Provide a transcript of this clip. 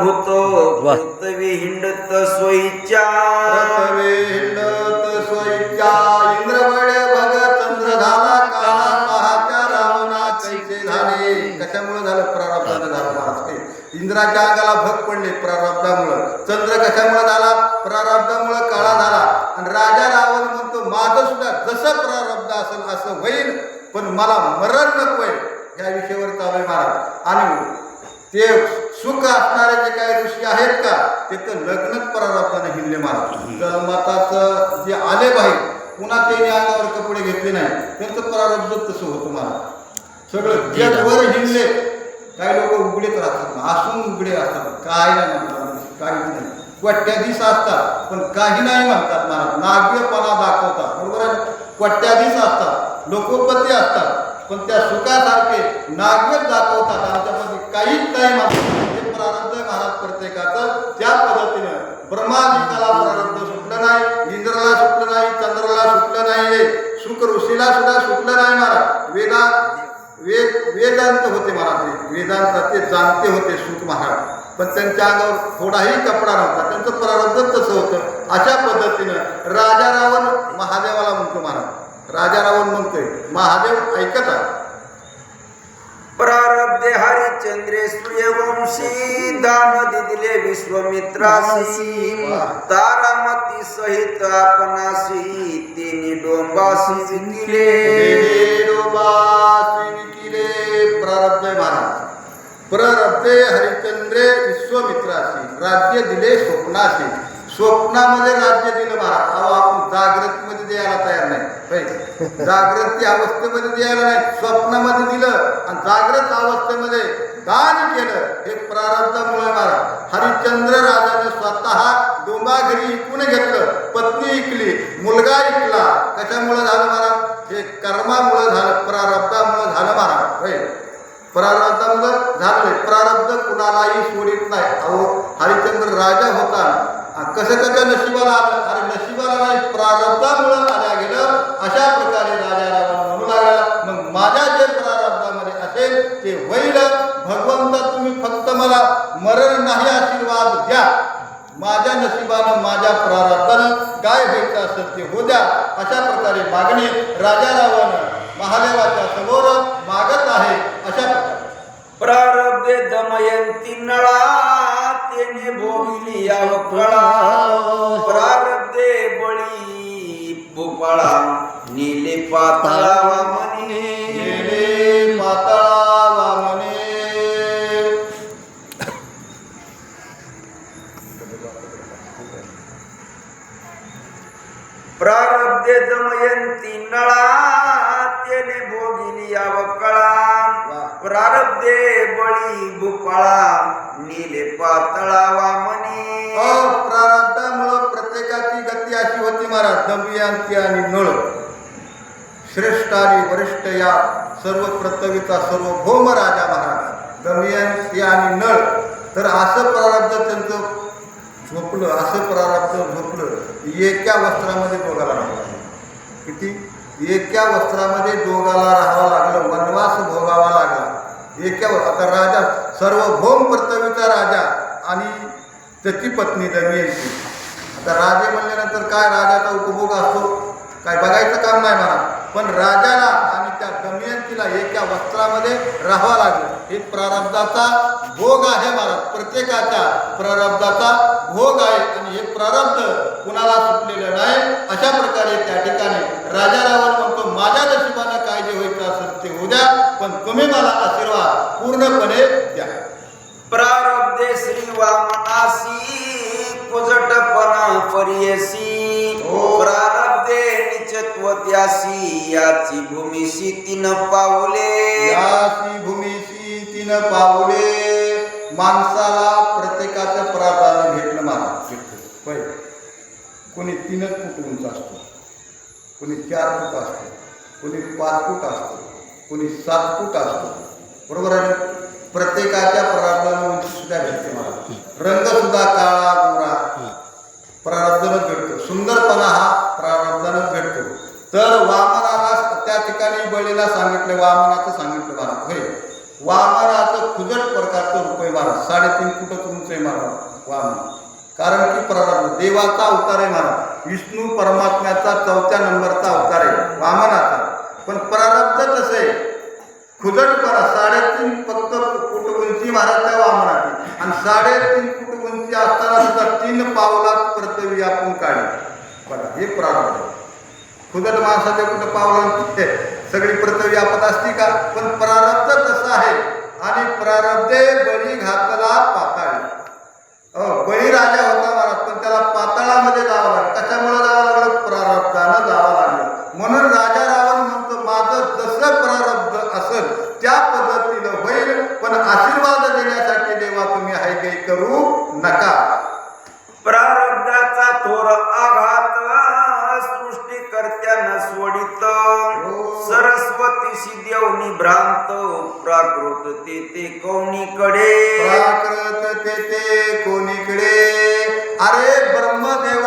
भूत. पृथ्वी हिंडत सोयीच्या. प्रथमे हिंडत सोयीच्या. इंद्रवडे भग चंद्र झाला काळा पहाच्या रावणा कैसे झाले कशामुळे झालं? प्रारब्धानं झालं महाराज. इंद्राच्या अंगाला भग पडले प्रारब्धामुळं. चंद्र कशामुळे झाला? प्रारब्धामुळं काळा झाला. आणि राजा रावण म्हणतो माझं सुद्धा जसं प्रारब्ध असेल असं होईल पण मला मरण नकोय या विषयावर चालू आहे महाराज. आणि ते सुख असणारे जे काही ऋषी आहेत का ते तर लग्नच प्रारब्धाने हिंडले महाराज जन्मताचं जे आले बाहेर पुन्हा त्यांनी अंगावर कपडे घेतले नाही त्यांचं प्रारब्ध तसं होतं महाराज सगळं जगभर हिंडले काही लोक उघडेच राहतात असून उघडे असतात. काय नाही म्हणतात काही नाही. कोट्याधीश असतात पण काही नाही म्हणतात महाराज नाग्यपणा दाखवतात बरोबर आहे कोट्याधीश असतात लोकोपती असतात पण त्या सुखासारखे काहीच नाही म्हणतात हे प्रारब्ध महाराज प्रत्येकाचं. त्या पद्धतीनं ब्रह्मादिकाला प्रारब्ध सुटलं नाही इंद्राला सुटलं नाही चंद्राला सुटलं नाही शुक्र ऋषीला सुद्धा सुटलं नाही महाराज. वेदा वेद वेदांत होते महाराज. वेदांत ते जाणते होते सुख महाराज. पण त्यांच्या अंगावर थोडाही कपडा नव्हता. त्यांचं प्रारब्ध तसं होतं. अशा पद्धतीनं राजा रावण महादेवाला म्हणतो महाराज. राजा रावण म्हणतोय. महादेव ऐकता प्रारब्धे हरिचंद्रे सूर्यवंशी दान दिले विश्वमित्रासी तारामती सहित आपणासी तिने डोंबासी विकिले. विकिले. प्रारब्ध महाराज प्ररब्धे हरिचंद्रे विश्वमित्राशी राज्य दिले स्वप्नाशी स्वप्नामध्ये राज्य दिलं महाराज अहो आपण जागृतीमध्ये द्यायला तयार नाही. जागृती अवस्थेमध्ये द्यायला नाही. स्वप्नामध्ये दिलं आणि जागृत अवस्थेमध्ये दान केलं. हे प्रारब्धामुळे मारा. हरिश्चंद्र राजाने स्वतः डोंबा इकून घेतलं. पत्नी इकली मुलगा इकला. कशामुळे झालं महाराज हे कर्मामुळे झालं प्रारब्धामुळे झालं महाराज होय. प्रारब्धामुळे झालं प्रारब्ध कुणालाही सोडित नाही. अहो हरिश्चंद्र राजा होता. आ, कसं त्याच्या नशिबाला आलं? अरे नशिबाला नाही प्रारब्धामुळं मागणी राजा रावण महादेवाच्या समोर मागत आहे अशा प्रकारे. प्रारब्धे दमयंती नळा तेने भोगली अवकळा प्रारब्धे बळी भोपाळा नीले पातळा मनी. प्रारब्धे दमयंती नळा तेने भोगिली अवकळा प्रारब्धे बळी भोपाळा नीले पातळा वामनी प्रारब्धामुळं प्रत्येकाची गती अशी होती महाराज दमयंती आणि नळ श्रेष्ठ आणि वरिष्ठ या सर्व पृथ्वीचा सर्वभौम राजा महाराज दमयंती आणि नळ तर असं प्रारब्ध त्यांचं झोपलं असं प्रारब्ध झोपलं एका वस्त्रामध्ये दोघाला राहावं लागलं. किती? एका वस्त्रामध्ये दोघाला राहावं लागलं वनवास भोगावा लागला. एका आता राजा सर्वभौम पृथ्वीचा राजा आणि त्याची पत्नी दमयंती. आता राजे म्हणल्यानंतर काय? राजाचा उपभोग असतो. काय बघायचं काम नाही म्हणा. पण राजाला आणि त्या दमयंतीला एका वस्त्रामध्ये राहावं लागलं. हे प्रारब्धाचा भोग आहे मला. प्रत्येकाच्या प्रारब्धाचा भोग आहे आणि हे प्रारब्ध कुणाला सुटलेलं नाही. अशा प्रकारे त्या ठिकाणी राजा रावण म्हणतो माझ्या नशिबानं काय जे व्हायचं असेल ते होऊ द्या पण तुम्ही मला आशीर्वाद पूर्णपणे द्या. प्रारब्धे श्री वामनासी कुजटपणा परियसी हो. प्रारब्धे निचत्व त्यासी याची भूमीशी तीन पावले. याची भूमीशी तीन पावले. माणसाला प्रत्येकाचं प्राधान्य भेटलं मला भेटतं होय. कोणी तीनच फूट उंच असतो कोणी चार फूट असतो कोणी पाच फूट असतो कोणी सात फूट असतो. बरोबर आहे? प्रत्येकाच्या प्रार्थना उंची सुद्धा भेटते मला. रंग सुद्धा काळा गोरा. प्रारब्धानच भेटतो सुंदरपणा हा प्रारब्धानच भेटतो तर वामनाला त्या ठिकाणी बळीला सांगितलं वामनाचं सांगितलं मला. होय. वामनाचं खुजट महाराज साडेतीन कुठंच उंच आहे महाराज वामन कारण की प्रारब्ध देवाचा अवतार आहे महाराज विष्णू परमात्म्याचा चौथ्या नंबरचा अवतार आहे. वामनाचा पण प्रारब्ध कसं आहे? खुदटपणा साडेतीन फक्त फुट उंची महाराज त्या वामनाची आणि साडेतीन फुट उंची असताना सुद्धा तीन पावलात कर्तव्य आपण काढले. बघा हे प्रारब्ध. खुदट माणसाच्या कुठं पावलं? सगळी पृथ्वी आपत असती का? पण प्रारब्ध कसं आहे? आणि प्रारब्धे बळी घातला पाताळी. સિદ્ધ્યોની ભ્રાંતો પ્રાકૃત તે કોની કડે પ્રાકૃત તે કોની કડે અરે બ્રહ્મદેવા